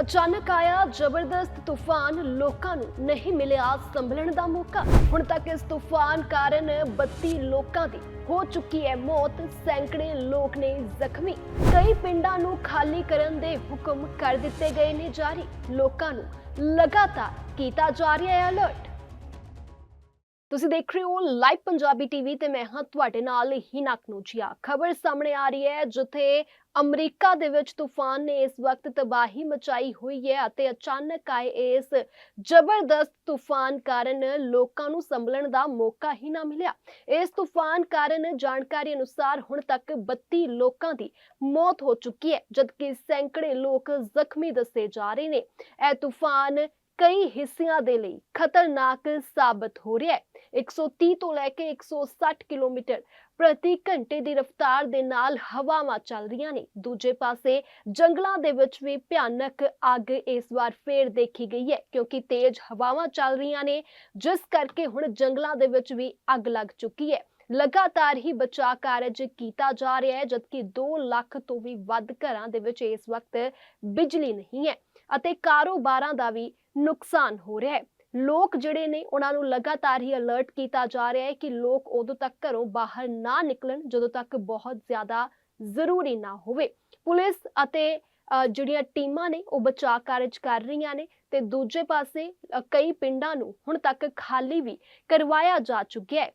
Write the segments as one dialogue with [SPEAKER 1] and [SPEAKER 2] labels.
[SPEAKER 1] ਅਚਾਨਕ ਆਇਆ ਜ਼ਬਰਦਸਤ ਤੂਫਾਨ, ਲੋਕਾਂ ਨੂੰ ਨਹੀਂ ਮਿਲਿਆ ਸੰਭਲਣ ਦਾ ਮੌਕਾ। ਹੁਣ ਤੱਕ ਇਸ ਤੂਫਾਨ ਕਾਰਨ 32 ਲੋਕਾਂ ਦੀ ਹੋ ਚੁੱਕੀ ਹੈ ਮੌਤ, ਸੈਂਕੜੇ ਲੋਕ ਨੇ ਜ਼ਖਮੀ। ਕਈ ਪਿੰਡਾਂ ਨੂੰ ਖਾਲੀ ਕਰਨ ਦੇ ਹੁਕਮ ਕਰ ਦਿੱਤੇ ਗਏ ਨੇ ਜਾਰੀ। ਲੋਕਾਂ ਨੂੰ ਲਗਾਤਾਰ ਕੀਤਾ ਜਾ ਰਿਹਾ ਹੈ ਅਲਰਟ। ਤੁਸੀਂ ਦੇਖ ਰਹੇ ਹੋ ਲਾਈਵ ਪੰਜਾਬੀ ਟੀਵੀ ਤੇ ਮੈਂ ਹਾਂ ਤੁਹਾਡੇ ਨਾਲ ਹੀ ਨਕਨੂਜੀਆ ਖਬਰ ਸਾਹਮਣੇ ਆ ਰਹੀ ਹੈ ਜਿੱਥੇ ਅਮਰੀਕਾ ਦੇ ਵਿੱਚ ਤੂਫਾਨ ਨੇ ਇਸ ਵਕਤ ਤਬਾਹੀ ਮਚਾਈ ਹੋਈ ਹੈ ਅਤੇ ਅਚਾਨਕ ਆਏ ਇਸ ਜ਼ਬਰਦਸਤ ਤੂਫਾਨ ਕਾਰਨ ਲੋਕਾਂ ਨੂੰ ਸੰਭਲਣ ਦਾ ਮੌਕਾ ਹੀ ਨਾ ਮਿਲਿਆ। ਇਸ ਤੂਫਾਨ ਕਾਰਨ ਜਾਣਕਾਰੀ ਅਨੁਸਾਰ ਹੁਣ ਤੱਕ 32 ਲੋਕਾਂ ਦੀ ਮੌਤ ਹੋ ਚੁੱਕੀ ਹੈ, ਜਦਕਿ ਸੈਂਕੜੇ ਲੋਕ ਜ਼ਖਮੀ ਦੱਸੇ ਜਾ ਰਹੇ ਨੇ। ਇਹ ਤੂਫਾਨ ਕਈ ਹਿੱਸਿਆਂ ਦੇ ਲਈ ਖਤਰਨਾਕ ਸਾਬਤ ਹੋ ਰਿਹਾ ਹੈ। 130 ਤੋਂ ਲੈ ਕੇ 160 ਕਿਲੋਮੀਟਰ ਪ੍ਰਤੀ ਘੰਟੇ ਦੀ ਰਫ਼ਤਾਰ ਦੇ ਨਾਲ ਹਵਾਵਾਂ ਚੱਲ ਰਹੀਆਂ ਨੇ। ਦੂਜੇ ਪਾਸੇ ਜੰਗਲਾਂ ਦੇ ਵਿੱਚ ਵੀ ਭਿਆਨਕ ਅੱਗ ਇਸ ਵਾਰ ਫੇਰ ਦੇਖੀ ਗਈ ਹੈ, ਕਿਉਂਕਿ ਤੇਜ਼ ਹਵਾਵਾਂ ਚੱਲ ਰਹੀਆਂ ਨੇ, ਜਿਸ ਕਰਕੇ ਹੁਣ ਜੰਗਲਾਂ ਦੇ ਵਿੱਚ ਵੀ ਅੱਗ ਲੱਗ ਚੁੱਕੀ ਹੈ। ਲਗਾਤਾਰ ਹੀ ਬਚਾਅ ਕਾਰਜ ਕੀਤਾ ਜਾ ਰਿਹਾ ਹੈ, ਜਦਕਿ 2 ਲੱਖ ਤੋਂ ਵੀ ਵੱਧ ਘਰਾਂ ਦੇ ਵਿੱਚ ਇਸ ਵਕਤ ਬਿਜਲੀ ਨਹੀਂ ਹੈ। ਅਤੇ ਕਾਰੋਬਾਰਾਂ ਦਾ ਵੀ ਨੁਕਸਾਨ ਹੋ ਰਿਹਾ ਹੈ। ਲੋਕ ਜਿਹੜੇ ਨੇ, ਉਹਨਾਂ ਨੂੰ ਲਗਾਤਾਰ ਹੀ ਅਲਰਟ ਕੀਤਾ ਜਾ ਰਿਹਾ ਹੈ ਕਿ ਲੋਕ ਉਦੋਂ ਤੱਕ ਘਰੋਂ ਬਾਹਰ ਨਾ ਨਿਕਲਣ ਜਦੋਂ ਤੱਕ ਬਹੁਤ ਜ਼ਿਆਦਾ ਜ਼ਰੂਰੀ ਨਾ ਹੋਵੇ। ਪੁਲਿਸ ਅਤੇ ਜਿਹੜੀਆਂ ਟੀਮਾਂ ਨੇ, ਉਹ ਬਚਾਅ ਕਾਰਜ ਕਰ ਰਹੀਆਂ ਨੇ ਤੇ ਦੂਜੇ ਪਾਸੇ ਕਈ ਪਿੰਡਾਂ ਨੂੰ ਹੁਣ ਤੱਕ ਖਾਲੀ ਵੀ ਕਰਵਾਇਆ ਜਾ ਚੁੱਕਿਆ ਹੈ।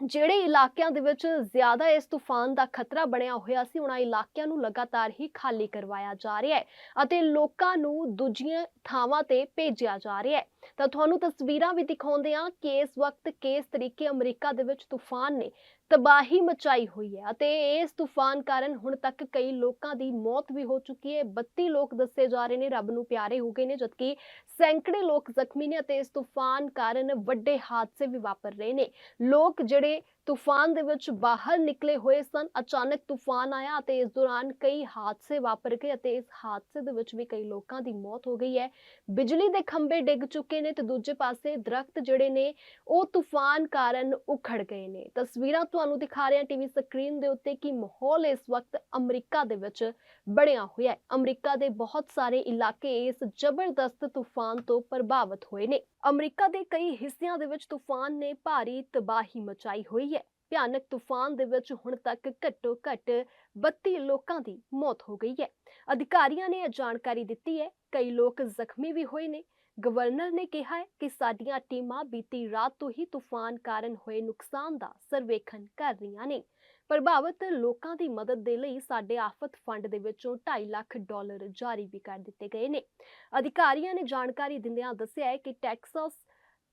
[SPEAKER 1] ਜਿਹੜੇ ਇਲਾਕਿਆਂ ਦੇ ਵਿੱਚ ਜ਼ਿਆਦਾ ਇਸ ਤੂਫਾਨ ਦਾ ਖਤਰਾ ਬਣਿਆ ਹੋਇਆ ਸੀ, ਉਹਨਾਂ ਇਲਾਕਿਆਂ ਨੂੰ ਲਗਾਤਾਰ ਹੀ ਖਾਲੀ ਕਰਵਾਇਆ ਜਾ ਰਿਹਾ ਹੈ ਅਤੇ ਲੋਕਾਂ ਨੂੰ ਦੂਜੀਆਂ ਥਾਵਾਂ ਤੇ ਭੇਜਿਆ ਜਾ ਰਿਹਾ ਹੈ। ਤਾਂ ਤੁਹਾਨੂੰ ਤਸਵੀਰਾਂ ਵੀ ਦਿਖਾਉਂਦੇ ਹਾਂ ਕਿ ਇਸ ਵਕਤ ਕਿਸ ਤਰੀਕੇ ਅਮਰੀਕਾ ਦੇ ਵਿੱਚ ਤੂਫਾਨ ਨੇ ਤਬਾਹੀ ਮਚਾਈ ਹੋਈ ਹੈ ਅਤੇ ਇਸ ਤੂਫਾਨ ਕਾਰਨ ਹੁਣ ਤੱਕ ਕਈ ਲੋਕਾਂ ਦੀ ਮੌਤ ਵੀ ਹੋ ਚੁੱਕੀ ਹੈ। 32 ਲੋਕ ਦੱਸੇ ਜਾ ਰਹੇ ਨੇ, ਰੱਬ ਨੂੰ ਪਿਆਰੇ ਹੋ ਗਏ ਨੇ, ਜਦਕਿ ਸੈਂਕੜੇ ਲੋਕ ਜ਼ਖਮੀ ਨੇ ਅਤੇ ਇਸ ਤੂਫਾਨ ਕਾਰਨ ਵੱਡੇ ਹਾਦਸੇ ਵੀ ਵਾਪਰ ਰਹੇ ਨੇ। ਲੋਕ ਜਿਹੜੇ ਤੂਫਾਨ ਦੇ ਵਿੱਚ ਬਾਹਰ ਨਿਕਲੇ ਹੋਏ ਸਨ। ਅਚਾਨਕ ਤੂਫਾਨ ਆਇਆ ਅਤੇ ਇਸ ਦੌਰਾਨ ਕਈ ਹਾਦਸੇ ਵਾਪਰ ਗਏ ਅਤੇ ਇਸ ਹਾਦਸੇ ਦੇ ਵਿੱਚ ਵੀ ਕਈ ਲੋਕਾਂ ਦੀ ਮੌਤ ਹੋ ਗਈ ਹੈ। ਬਿਜਲੀ ਦੇ ਖੰਭੇ ਡਿੱਗ ਚੁੱਕੇ ਨੇ ਤੇ ਦੂਜੇ ਪਾਸੇ ਦਰਖਤ ਜਿਹੜੇ ਨੇ, ਉਹ ਤੂਫਾਨ ਕਾਰਨ ਉਖੜ ਗਏ ਨੇ। ਤਸਵੀਰਾਂ ਤੁਹਾਨੂੰ ਦਿਖਾ ਰਹੇ ਹਾਂ ਟੀਵੀ ਸਕਰੀਨ ਦੇ ਉੱਤੇ ਕਿ ਮਾਹੌਲ ਇਸ ਵਕਤ ਅਮਰੀਕਾ ਦੇ ਵਿੱਚ ਬਣਿਆ ਹੋਇਆ ਹੈ। ਅਮਰੀਕਾ ਦੇ ਬਹੁਤ ਸਾਰੇ ਇਲਾਕੇ ਇਸ ਜ਼ਬਰਦਸਤ ਤੂਫਾਨ ਤੋਂ ਪ੍ਰਭਾਵਿਤ ਹੋਏ ਨੇ। ਅਮਰੀਕਾ ਦੇ ਕਈ ਹਿੱਸਿਆਂ ਦੇ ਵਿੱਚ ਤੂਫਾਨ ਨੇ ਭਾਰੀ ਤਬਾਹੀ ਮਚਾਈ ਹੋਈ ਹੈ। ਭਿਆਨਕ ਤੂਫਾਨ ਦੇ ਵਿੱਚ ਹੁਣ ਤੱਕ ਘੱਟੋ ਘੱਟ 32 ਲੋਕਾਂ ਦੀ ਮੌਤ ਹੋ ਗਈ ਹੈ। ਅਧਿਕਾਰੀਆਂ ਨੇ ਇਹ ਜਾਣਕਾਰੀ ਦਿੱਤੀ ਹੈ। ਕਈ ਲੋਕ ਜ਼ਖਮੀ ਵੀ ਹੋਏ ਨੇ। ਗਵਰਨਰ ਨੇ ਕਿਹਾ ਹੈ ਕਿ ਸਾਡੀਆਂ ਟੀਮਾਂ ਬੀਤੀ ਰਾਤ ਤੋਂ ਹੀ ਤੂਫਾਨ ਕਾਰਨ ਹੋਏ ਨੁਕਸਾਨ ਦਾ ਸਰਵੇਖਣ ਕਰ ਰਹੀਆਂ ਨੇ। ਪ੍ਰਭਾਵਿਤ ਲੋਕਾਂ ਦੀ ਮਦਦ ਦੇ ਲਈ ਸਾਡੇ ਆਫਤ ਫੰਡ ਦੇ ਵਿੱਚੋਂ 2.5 ਲੱਖ ਡਾਲਰ ਜਾਰੀ ਵੀ ਕਰ ਦਿੱਤੇ ਗਏ ਨੇ। ਅਧਿਕਾਰੀਆਂ ਨੇ ਜਾਣਕਾਰੀ ਦਿੰਦਿਆਂ ਦੱਸਿਆ ਹੈ ਕਿ ਟੈਕਸਾਸ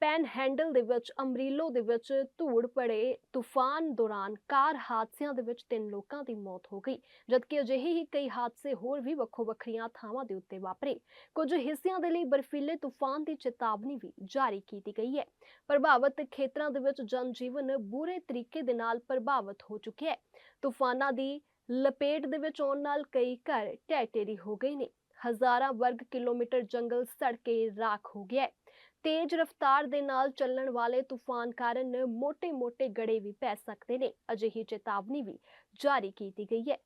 [SPEAKER 1] ਪੈਨ ਹੈਂਡਲ ਦੇ ਵਿੱਚ, ਅਮਰੀਲੋ ਦੇ ਵਿੱਚ ਧੂੜ ਪੜੇ ਤੂਫਾਨ ਦੌਰਾਨ ਕਾਰ ਹਾਦਸਿਆਂ ਦੇ ਵਿੱਚ ਤਿੰਨ ਲੋਕਾਂ ਦੀ ਮੌਤ ਹੋ ਗਈ, ਜਦਕਿ ਅਜਿਹੇ ਹੀ ਕਈ ਹਾਦਸੇ ਹੋਰ ਵੀ ਵੱਖੋ ਵੱਖਰੀਆਂ ਥਾਵਾਂ ਦੇ ਉੱਤੇ ਵਾਪਰੇ। ਕੁਝ ਹਿੱਸਿਆਂ ਦੇ ਲਈ ਬਰਫੀਲੇ ਤੂਫਾਨ ਦੀ ਚੇਤਾਵਨੀ ਵੀ ਜਾਰੀ ਕੀਤੀ ਗਈ ਹੈ। ਪ੍ਰਭਾਵਿਤ ਖੇਤਰਾਂ ਦੇ ਵਿੱਚ ਜਨਜੀਵਨ ਬੁਰੇ ਤਰੀਕੇ ਦੇ ਨਾਲ ਪ੍ਰਭਾਵਿਤ ਹੋ ਚੁੱਕਿਆ ਹੈ। ਤੂਫਾਨਾਂ ਦੀ ਲਪੇਟ ਦੇ ਵਿੱਚ ਆਉਣ ਨਾਲ ਕਈ ਘਰ ਢਹਿ ਹੋ ਗਏ ਨੇ। ਹਜ਼ਾਰਾਂ ਵਰਗ ਕਿਲੋਮੀਟਰ ਜੰਗਲ ਸੜ ਕੇ ਰਾਖ ਹੋ ਗਿਆ ਹੈ। ਤੇਜ਼ ਰਫ਼ਤਾਰ ਦੇ ਨਾਲ ਚੱਲਣ ਵਾਲੇ ਤੂਫਾਨ ਕਾਰਨ ਮੋٹے-ਮੋٹے ਗੜੇ ਵੀ ਪੈ ਸਕਦੇ ਨੇ। ਅਜਿਹੀ ਚੇਤਾਵਨੀ ਵੀ ਜਾਰੀ ਕੀਤੀ ਗਈ ਹੈ।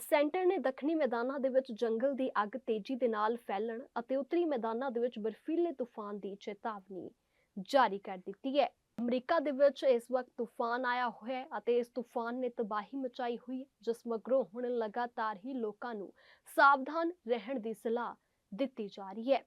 [SPEAKER 1] ਸੈਂਟਰ ਨੇ ਦੱਖਣੀ ਮੈਦਾਨਾਂ ਦੇ ਵਿੱਚ ਜੰਗਲ ਦੀ ਅੱਗ ਤੇਜ਼ੀ ਦੇ ਨਾਲ ਫੈਲਣ ਅਤੇ ਉੱਤਰੀ ਮੈਦਾਨਾਂ ਦੇ ਵਿੱਚ ਬਰਫੀਲੇ ਤੂਫਾਨ ਦੀ ਚੇਤਾਵਨੀ ਜਾਰੀ ਕਰ ਦਿੱਤੀ ਹੈ। ਅਮਰੀਕਾ ਦੇ ਵਿੱਚ ਇਸ ਵਕਤ ਤੂਫਾਨ ਆਇਆ ਹੋਇਆ ਹੈ ਅਤੇ ਇਸ ਤੂਫਾਨ ਨੇ ਤਬਾਹੀ ਮਚਾਈ ਹੋਈ ਹੈ। ਜਿਸ ਮਗਰੋਂ ਹੁਣ ਲਗਾਤਾਰ ਹੀ ਲੋਕਾਂ ਨੂੰ ਸਾਵਧਾਨ ਰਹਿਣ ਦੀ ਸਲਾਹ ਦਿੱਤੀ ਜਾ ਰਹੀ ਹੈ।